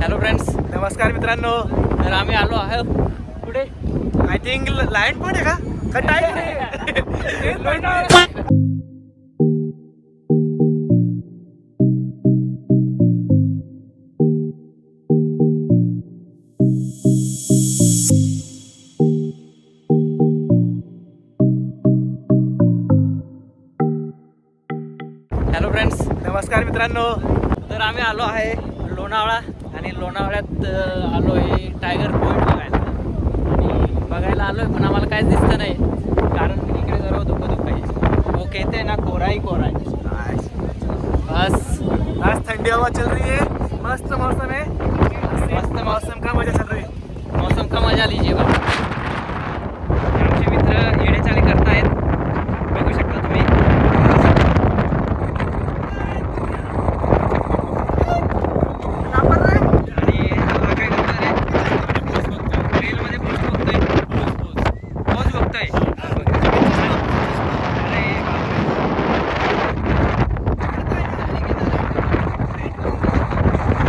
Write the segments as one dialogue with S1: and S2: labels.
S1: Hello friends
S2: नमस्कार मित्रांनो.
S1: तर आम्ही आलो आहोत. कुठे?
S2: आय थिंक लाईन पण आहे का? का टाईम
S1: हॅलो फ्रेंड्स
S2: नमस्कार मित्रांनो.
S1: तर आम्ही आलो आहे लोणावळा. आणि लोणावळ्यात आलो आहे टायगर पॉईंट बघायला. आणि बघायला आलो आहे पण आम्हाला काहीच दिसतं नाही. कारण इकडे सर्व धुकं धुकं आहे ओके ते ना कोराई कोराई. बस.
S2: आज थंडी हवा चल रही है. मस्त मौसम है.
S1: मस्त
S2: मौसम. का मजा चल रही है?
S1: मौसम का मजा लीजिए बा आमचे मित्र येणेचाली करतायत बघू शकता तुम्ही आणि हा काय करतोय रे? रीलमध्ये पोस्ट बघतोय पोस्ट बघतोय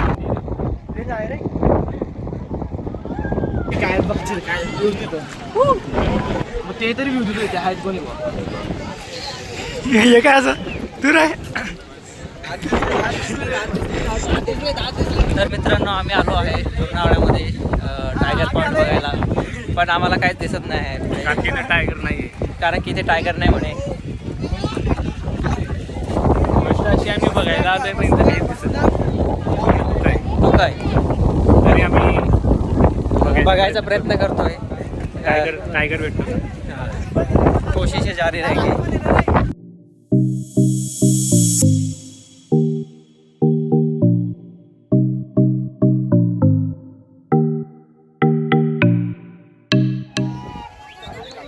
S1: अरे
S2: हे काय रे काय बघशील काय व्ह्यू देतो? मग ते तरी व्ह्यू देतो आहेत कोणी हे काय असं? तू रे?
S1: तर मित्रांनो आम्ही आलो आहे लोणावळ्यामध्ये टायगर पॉईंट बघायला. पण आम्हाला काहीच दिसत नाही आहे.
S2: काकीनं टायगर नाही
S1: कारण की इथे टायगर नाही म्हणे.
S2: गोष्ट अशी आम्ही बघायला आलोय पण इथं नाही दिसत. काय
S1: तू काय?
S2: तरी आम्ही
S1: बघायचा प्रयत्न करतोय.
S2: टायगर टायगर भेटतो.
S1: कोशिश जारी रहेगी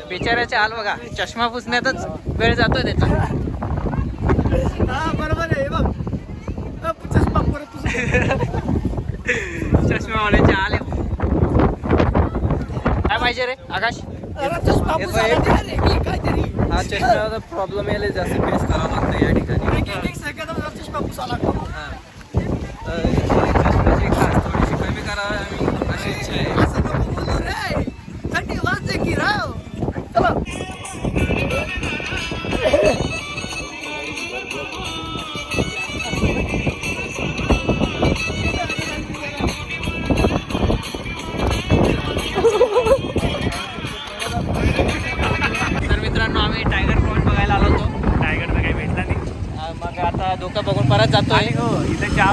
S1: बिचाऱ्याचे हाल बघा. चष्मा पुसण्यातच वेळ जातोय त्याचा.
S2: हा बरोबर आहे. बघ. अप, चष्मा परत तुझा.
S1: चष्मावाल्याचे हाल आहे. काय पाहिजे रे. आकाश. हा चष्म्याचा प्रॉब्लेम यायला जास्त फेस करावा लागतो या ठिकाणी.
S2: लागतो.
S1: तर चष्म्याची खास थोडीशी कमी करावी आम्ही अशी इच्छा आहे.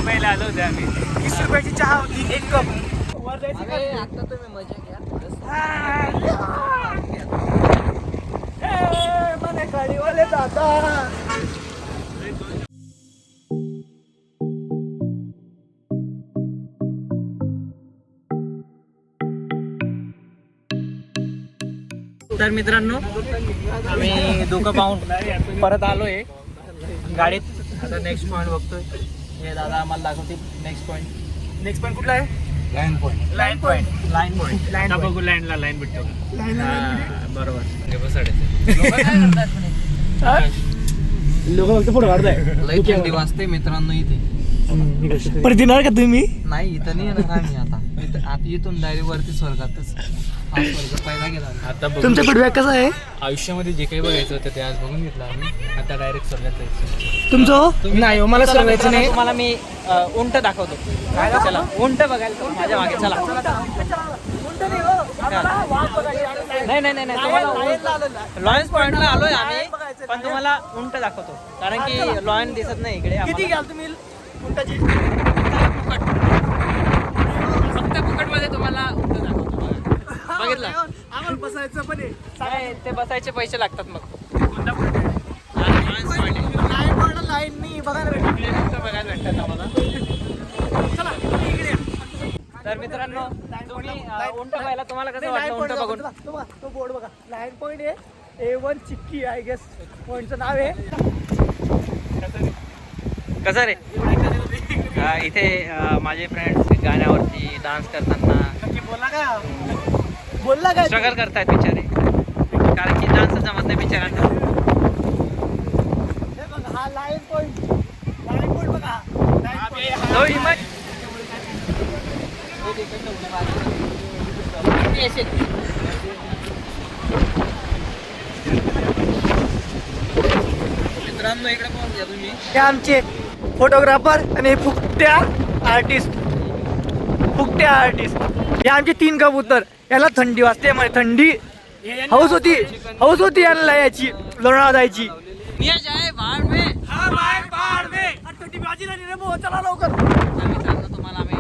S2: चहा प्यायला आलो होते आम्ही. वीस रुपयाची चहा होती एक कप. वर जायची का?
S1: आता तुम्ही मजा घ्या
S2: ए, दादा
S1: तर मित्रांनो आम्ही धोका पाहून परत आलोय. गाडीत. आता नेक्स्ट पॉईंट बघतोय. हे दादा आम्हाला दाखवतील नेक्स्ट पॉईंट
S2: नेक्स्ट पॉईंट कुठला आहे?
S1: Line point
S2: line point
S1: line point
S2: line
S3: बघू लँडला लाईन भेटतो
S1: बरोबर.
S2: लोक फक्त फोटो काढताय
S1: लई थंडी वाजते मित्रांनो इथे.
S2: परत येणार का तुम्ही?
S1: नाही इथं नाही येणार आम्ही आता. इथं आता इथून डायरेक्ट वरती स्वर्गातच. हा स्वर्ग पहिला गेला आम्ही.
S3: आता बघू.
S2: तुमचा फीडबॅक कसा आहे?
S3: आयुष्यामध्ये जे काही बघायचं होतं ते आज बघून घेतलं आम्ही. आता डायरेक्ट स्वर्गात जायचं.
S2: तुमचं? नाही हो, मला सांगायचं नाही.
S1: तुम्हाला मी अ, उंट दाखवतो. चला उंट बघायला माझ्या मागे चला. नाही नाही नाही नाही तुम्हाला लॉयन्स पॉइंटला आलोय आम्ही पण तुम्हाला उंट दाखवतो. कारण की लॉयन दिसत नाही इकडे
S2: किती
S1: आम्हाला.
S2: घ्याल तुम्ही उंटाची?
S1: फक्त फुकटमध्ये तुम्हाला उंट. बघितलं?
S2: आम्हाला बसायचं पण आहे.
S1: काय ते बसायचे पैसे लागतात मग.
S2: लाईन नाही बघायला
S1: फक्त बघायला भेटतात आम्हाला
S2: चला इकडे या.
S1: तर मित्रांनो तुम्ही अ, उंट पाहिला तुम्हाला कसं वाटलं उंट बघून?
S2: बघा, तो बोर्ड बघा. लाईन पॉईंट आहे. A one chikki I guess पॉईंटचं नाव आहे.
S1: कसं रे? अ, इथे अ, माझे फ्रेंड्स गाण्यावरती डान्स करताना.
S2: बोलला का बोलला काय
S1: स्ट्रगल करतायत बिचारे. कारण की डान्स जमत नाही बिचारांना
S2: हे बघा हा लाईन पॉईंट लाईन पॉईंट बघा.
S1: तो मित्रांनो इकडे पाहून घ्या तुम्ही.
S2: हे आमचे फोटोग्राफर आणि फुकट्या आर्टिस्ट फुकट्या आर्टिस्ट हे आमचे तीन कबूतर. याला थंडी वाजते म्हणजे थंडी हौस होती हौस होती याला याची लोणावळा जायची. बाजी रे चला लवकर.
S1: तुम्हाला आम्ही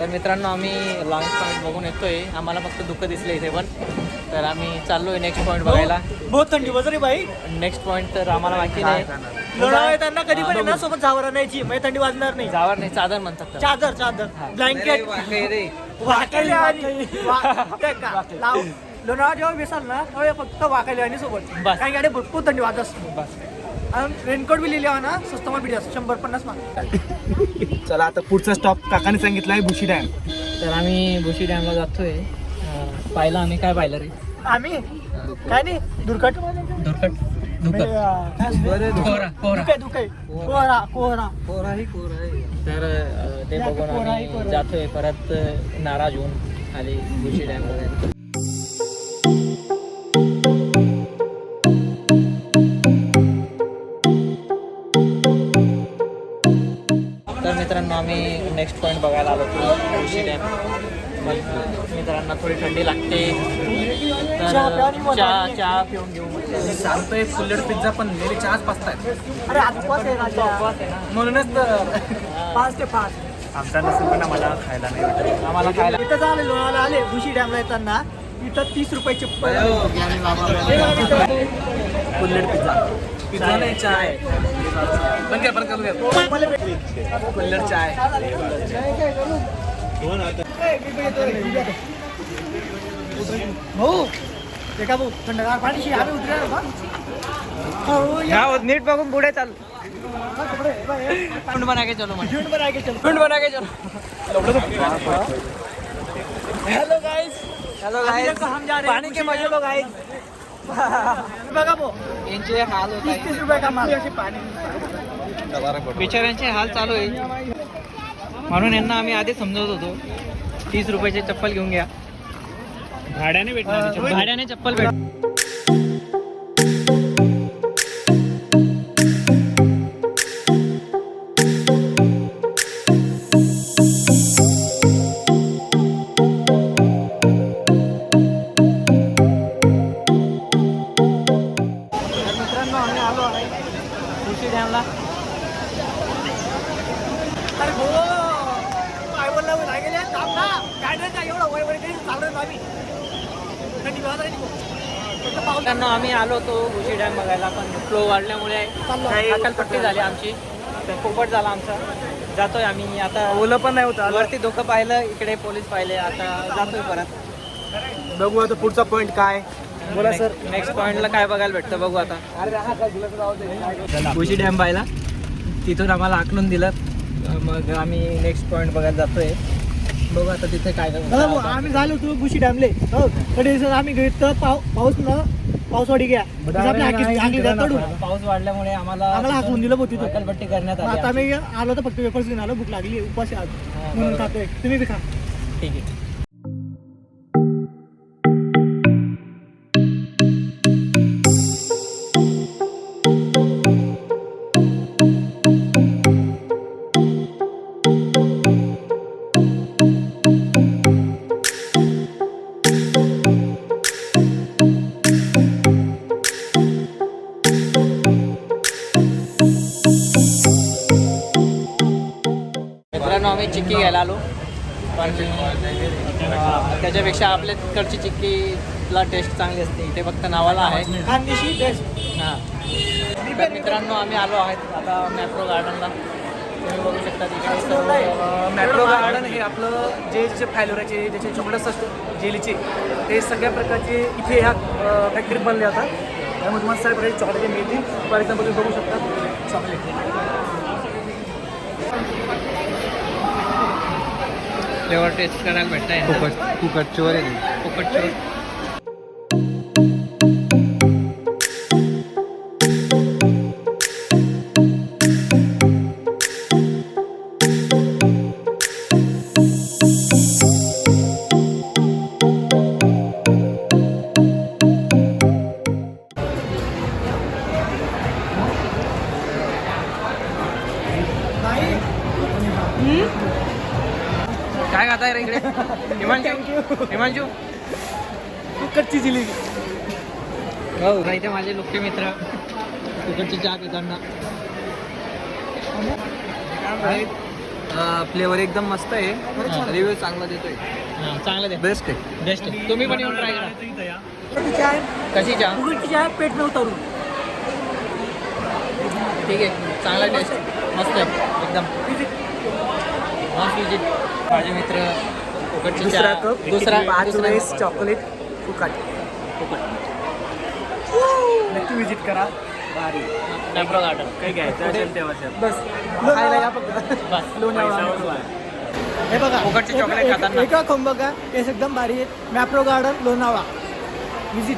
S1: तर मित्रांनो आम्ही लॉंग पॉईंट बघून येतोय. आम्हाला फक्त दुःख दिसलं इथे पण तर आम्ही चाललोय नेक्स्ट पॉईंट बघायला.
S2: बहुत थंडी वाजत रे भाई.
S1: नेक्स्ट पॉईंट तर आम्हाला माहिती नाही.
S2: लोणावळा येताना कधी पण येणार सोबत जावर आणायची म्हणजे थंडी वाजणार नाही.
S1: जावर नाही चादर म्हणतात त्याला.
S2: चादर चादर. ब्लँकेट वाकायला आणि वा- ते का? लाव. लोणावळा जेव्हा बेसाल ना तेव्हा फक्त वाकायला आणि सोबत.
S1: बस.
S2: कारण की आडे भरपूर थंडी वाजत असते. आणि रेनकोट बी लिहिले ना स्वस्त मध्ये असतो शंभर पन्नास माग
S4: चला आता पुढचा स्टॉप काकाने सांगितला आहे भुशी डॅम
S1: तर आम्ही भुशी डॅमला जातोय. पाहिलं आम्ही काय पाहिलं रे?
S2: आम्ही? काय नाही दुर्घट.
S1: दुर्कट कोहरा कोहरा.
S2: दुकाय दुकाय कोहरा कोहरा.
S1: तर अं, ते बघून आम्ही. जातोय. परत अं, नाराज होऊन खाली भुशी डॅम बघायला तर मित्रांनो आम्ही नेक्स्ट पॉईंट बघायला आलो होतो भुशी डॅम मित्रांना थोडी थंडी लागते.
S2: चहा
S1: तर चहा पिऊन घेऊ
S4: सांगतोय फुल्लड पिझ्झा पण मेरे चहाच पाचतायत
S2: अरे आज उपवास आहे
S1: उपवास आहे ना?
S4: म्हणूनच तर.
S2: पाच ते पाच.
S4: आमचा नसेल पण आम्हाला खायला नाही भेटत.
S1: आम्हाला खायला
S2: इथं झाले लोणावळा आले भुशी डॅमला येताना. इथं तीस रुपयाचे
S4: फुल्लड पिझ्झा. पिझ्झा नाही चहा आहे. पण काय पण करू द्या फुल्लड चहा आहे.
S2: भाऊ ते का भाऊ थंडगार पाणी आम्ही हो. या.
S1: नीट बघून पुढे चाल. कुंड बना के चलो.
S2: झुंड बना के चलो.
S1: कुंड बना के चलो
S2: हेलो गाइस
S1: हेलो
S2: अभी तक हम जा रहे
S1: पानी के मजे लो गाइस
S2: बघा भाऊ.
S1: यांचे हाल होत
S2: तीस तीस रुपये का माल? पाणी
S1: बिचाऱ्यांचे हाल चालू आहे. म्हणून यांना आम्ही आधी समजवत होतो. तीस रुपयाचे चप्पल घेऊन घ्या.
S4: भाड्याने भेटणार
S1: भाड्याने चप्पल भेट
S2: चालत आम्ही
S1: आलो होतो भुशी डॅम बघायला पण फ्लो वाढल्यामुळे अकलपट्टी झाली आमची. पोपट झाला आमचा. जातोय आम्ही. आता
S4: ओलं पण नाही होतं
S1: वरती धोकं पाहिलं इकडे पोलीस पाहिले. आता जातोय परत.
S4: बघू आता पुढचा पॉईंट काय. बोला सर
S1: नेक्स्ट पॉइंटला काय बघायला भेटतं बघू आता. भुशी डॅम पाहिला तिथून आम्हाला आकलून दिलं. मग आम्ही नेक्स्ट पॉइंट बघायला जातोय. बघू आता तिथे काय
S2: आम्ही झालो तू बुशी डॅमले. हो कडे आम्ही तर पाव पाऊस न पावसाडी घ्या. आपल्या घ्या तडून.
S1: पाऊस वाढल्यामुळे आम्हाला
S2: आम्हाला हाकलून दिलं भाऊ तिथं
S1: अकलपट्टी करण्यात आली
S2: आता
S1: आमची.
S2: मी आलो तर फक्त वेपर्स घेऊन आलो भूक लागली उपास आज म्हणून. खातोय. तुम्ही बी खा.
S1: ठीक आहे. मित्रांनो आम्ही चिक्की घ्यायला आलो. पण त्याच्यापेक्षा आपल्या तिकडची चिक्कीला टेस्ट चांगली असते. इथे फक्त नावाला आहे.
S2: खानदेशी
S1: हां. तर मित्रांनो आम्ही आलो आहेत आता मॅप्रो गार्डनला तुम्ही बघू शकता तिकडे सर्व
S4: मॅप्रो गार्डन हे आपलं जे जे फॅलोराचे ज्याचे चॉकलेट्स असतात जेलीचे ते सगळ्या प्रकारचे इथे ह्या फॅक्टरीत बनले जातात त्यामुळे तुम्हाला सगळ्या प्रकारचे चॉकलेट मिळतील. फॉर एक्झाम्पल तुम्ही बघू शकता. चॉकलेट
S1: फ्लेवर टेस्ट करायला भेटताय
S3: फुकट फुकट चोर आहे.
S1: चोर तिकडची चहा पिताना.
S3: फ्लेवर एकदम मस्त आहे. रिव्ह्यू चांगला देतोय.
S1: चांगलं दे.
S3: बेस्ट आहे.
S1: बेस्ट तुम्ही पण येऊन ट्राय करा.
S4: कच्ची आहे?
S1: कशी चहा?
S4: आहे पेट न उतरून
S1: ठीक आहे. चांगला टेस्ट मस्त आहे. एकदम. मस्त विजिट माझे मित्र
S4: दुसरा
S1: चहा.
S4: कप
S1: दुसरा.
S4: चॉकलेट फुकट नक्की विजिट करा. भारी.
S1: Garden.
S3: काही घ्यायचं असेल तेव्हा
S4: बस. खायला या फक्त.
S1: बस.
S4: लोणावळा हे बघा
S1: फुकटची chocolate
S4: एक-
S1: खाताना.
S4: एका खंब बघा टेस्ट एकदम भारी आहे. मॅप्रो गार्डन लोणावळा. विजिट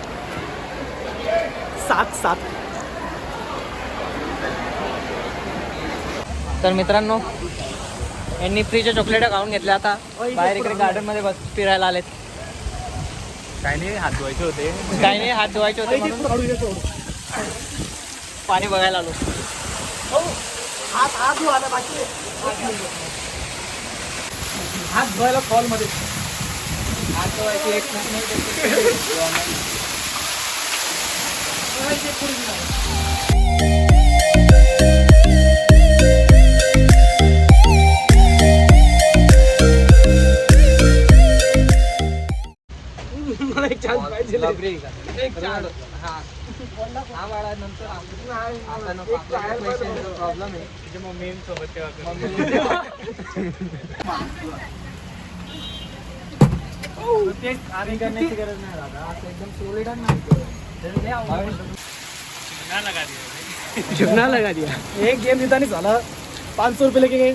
S4: सात सात.
S1: तर मित्रांनो यांनी फ्रीच्या चॉकलेट खाऊन घेतल्या आता. बाहेर इकडे गार्डनमध्ये बस फिरायला आलेत.
S3: काही नाही हात धुवायचे होते.
S1: काही नाही हात धुवायचे होते म्हणून पाणी बघायला आलो.
S4: हात हात धुवा आता बाकी. हात धुवायला फॉलमध्ये.
S1: हात धुवायची एक
S4: मला एक चान्स पाहिजे एक चान्स
S3: प्रॉब्लेम आहे. मम्मी सोबत तेव्हा
S4: आणि करण्याची गरज नाही दादा असं एकदम सोलिड झुकना लगा दिया एक गेम जितानी झाला. पाच सौ रुपये लेके गए